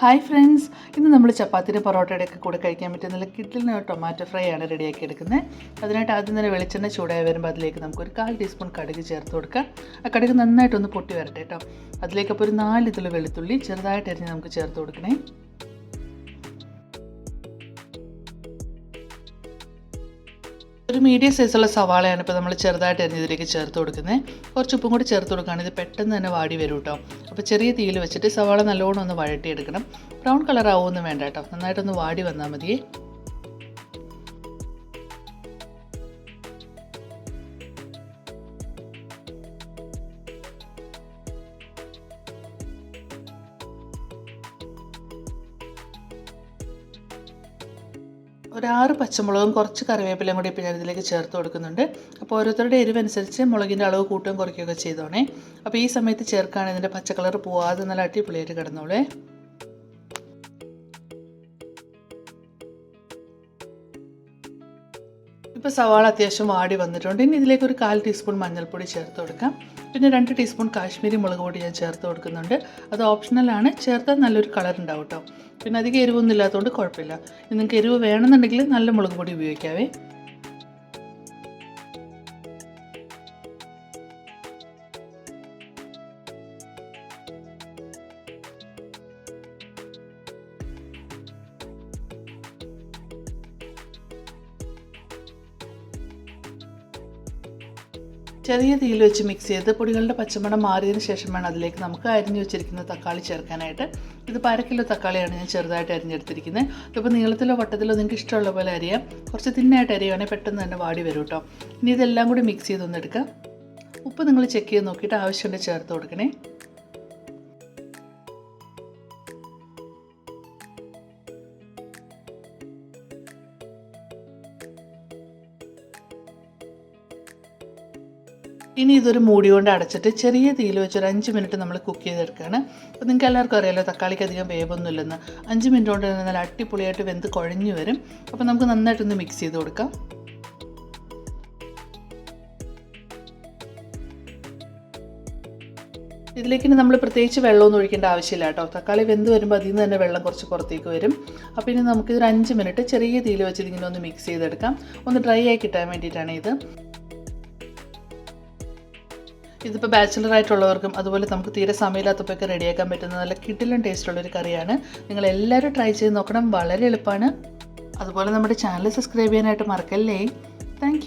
Hi friends. ഇന്ന് നമ്മൾ ചപ്പാത്തിന്റെ പൊറോട്ടയുടെ ഒക്കെ കൂടെ കഴിക്കാൻ പറ്റുന്ന കിഡിലിന് ടൊമാറ്റോ ഫ്രൈ ആണ് റെഡിയാക്കി എടുക്കുന്നത്. അതിനായിട്ട് ആദ്യം തന്നെ വെളിച്ചെണ്ണ ചൂടായി വരുമ്പോൾ അതിലേക്ക് നമുക്ക് ഒരു കാൽ ടീസ്പൂൺ കടുക് ചേർത്ത് കൊടുക്കാം. ആ കടുക് നന്നായിട്ടൊന്ന് പൊട്ടി വരട്ടെ കേട്ടോ. അതിലേക്ക് അപ്പോൾ ഒരു നാല് ഇതിൽ വെളുത്തുള്ളി ചെറുതായിട്ട് അരിഞ്ഞ് നമുക്ക് ചേർത്ത് കൊടുക്കണേ. ഒരു മീഡിയം സൈസുള്ള സവാളയാണ് ഇപ്പോൾ നമ്മൾ ചെറുതായിട്ട് അരിഞ്ഞതിലേക്ക് ചേർത്ത് കൊടുക്കുന്നത് കുറച്ച് ഉപ്പും കൂടി ചേർത്ത് കൊടുക്കുകയാണെങ്കിൽ ഇത് പെട്ടെന്ന് തന്നെ വാടി വരും കേട്ടോ അപ്പോൾ ചെറിയ തീയിൽ വെച്ചിട്ട് സവാള നല്ലോണം ഒന്ന് വഴട്ടിയെടുക്കണം ബ്രൗൺ കളർ ആവുമൊന്നും വേണ്ട കേട്ടോ നന്നായിട്ടൊന്ന് വാടി വന്നാൽ മതിയേ. ഒരു ആറ് പച്ചമുളകും കുറച്ച് കറിവേപ്പിലയും കൂടി ഇപ്പോൾ ഞാൻ ഇതിലേക്ക് ചേർത്ത് കൊടുക്കുന്നുണ്ട്. അപ്പോൾ ഓരോരുത്തരുടെ എരിവനുസരിച്ച് മുളകിന്റെ അളവ് കൂട്ടുകയും കുറയ്ക്കുകയൊക്കെ ചെയ്തോണേ. അപ്പോൾ ഈ സമയത്ത് ചേർക്കുകയാണെങ്കിൽ ഇതിന്റെ പച്ച കളർ പോവാതെ നല്ല അടിപൊളിയായിട്ട് കിടന്നോളേ. ഇപ്പോൾ സവാള അത്യാവശ്യം വാടി വന്നിട്ടുണ്ട്. ഇനി ഇതിലേക്ക് ഒരു കാൽ ടീസ്പൂൺ മഞ്ഞൾപ്പൊടി ചേർത്ത് കൊടുക്കാം. പിന്നെ രണ്ട് ടീസ്പൂൺ കാശ്മീരി മുളക് പൊടി ഞാൻ ചേർത്ത് കൊടുക്കുന്നുണ്ട്. അത് ഓപ്ഷണലാണ്. ചേർത്താൽ നല്ലൊരു കളർ ഉണ്ടാവും കേട്ടോ. പിന്നെ അധികം എരിവൊന്നും ഇല്ലാത്തതുകൊണ്ട് കുഴപ്പമില്ല. നിങ്ങൾക്ക് എരിവ് വേണമെന്നുണ്ടെങ്കിൽ നല്ല മുളക് പൊടി ഉപയോഗിക്കാവേ. ചെറിയ തീയിൽ വെച്ച് മിക്സ് ചെയ്ത് പൊടികളുടെ പച്ചമണം മാറിയതിന് ശേഷം വേണം അതിലേക്ക് നമുക്ക് അരിഞ്ഞു വെച്ചിരിക്കുന്ന തക്കാളി ചേർക്കാനായിട്ട്. ഇത് അര കിലോ തക്കാളിയാണ് ഞാൻ ചെറുതായിട്ട് അരിഞ്ഞെടുത്തിരിക്കുന്നത് ഇതിപ്പോൾ നീളത്തിലോ വട്ടത്തിലോ നിങ്ങൾക്ക് ഇഷ്ടമുള്ള പോലെ അരിയാം. കുറച്ച് തിന്നായിട്ട് അരിയുവാണെങ്കിൽ പെട്ടെന്ന് തന്നെ വാടി വരും കേട്ടോ. ഇനി ഇതെല്ലാം കൂടി മിക്സ് ചെയ്തൊന്നെടുക്കാം ഉപ്പ് നിങ്ങൾ ചെക്ക് ചെയ്ത് നോക്കിയിട്ട് ആവശ്യമുണ്ട് ചേർത്ത് കൊടുക്കണേ. ഇനി ഇതൊരു മൂടി കൊണ്ട് അടച്ചിട്ട് ചെറിയ തീയിൽ വെച്ച് ഒരു അഞ്ച് മിനിറ്റ് നമ്മൾ കുക്ക് ചെയ്തെടുക്കുകയാണ്. അപ്പോൾ നിങ്ങൾക്ക് എല്ലാവർക്കും അറിയാലോ തക്കാളിക്ക് അധികം വേവൊന്നും ഇല്ലെന്ന് അഞ്ച് മിനിറ്റ് കൊണ്ട് തന്നെ നല്ല അടിപൊളിയായിട്ട് വെന്ത് കുഴഞ്ഞു വരും. അപ്പോൾ നമുക്ക് നന്നായിട്ടൊന്ന് മിക്സ് ചെയ്ത് കൊടുക്കാം. ഇതിലേക്ക് നമ്മൾ പ്രത്യേകിച്ച് വെള്ളമൊന്നും ഒഴിക്കേണ്ട ആവശ്യമില്ല കേട്ടോ. തക്കാളി വെന്ത് വരുമ്പോൾ അതിൽ നിന്ന് തന്നെ വെള്ളം കുറച്ച് പുറത്തേക്ക് വരും. അപ്പോൾ ഇനി നമുക്കിതൊരു അഞ്ച് മിനിറ്റ് ചെറിയ തീയിൽ വെച്ച് ഇതിങ്ങനെ ഒന്ന് മിക്സ് ചെയ്തെടുക്കാം. ഒന്ന് ഡ്രൈ ആയി കിട്ടാൻ വേണ്ടിയിട്ടാണ് ഇത്. ഇതിപ്പോൾ ബാച്ചിലർ ആയിട്ടുള്ളവർക്കും അതുപോലെ നമുക്ക് തീരെ സമയമില്ലാത്തപ്പോഴൊക്കെ റെഡിയാക്കാൻ പറ്റുന്ന നല്ല കിട്ടിലും ടേസ്റ്റുള്ളൊരു കറിയാണ്. നിങ്ങൾ എല്ലാവരും ട്രൈ ചെയ്ത് നോക്കണം. വളരെ എളുപ്പമാണ് അതുപോലെ നമ്മുടെ ചാനൽ സബ്സ്ക്രൈബ് ചെയ്യാനായിട്ട് മറക്കല്ലേ? താങ്ക്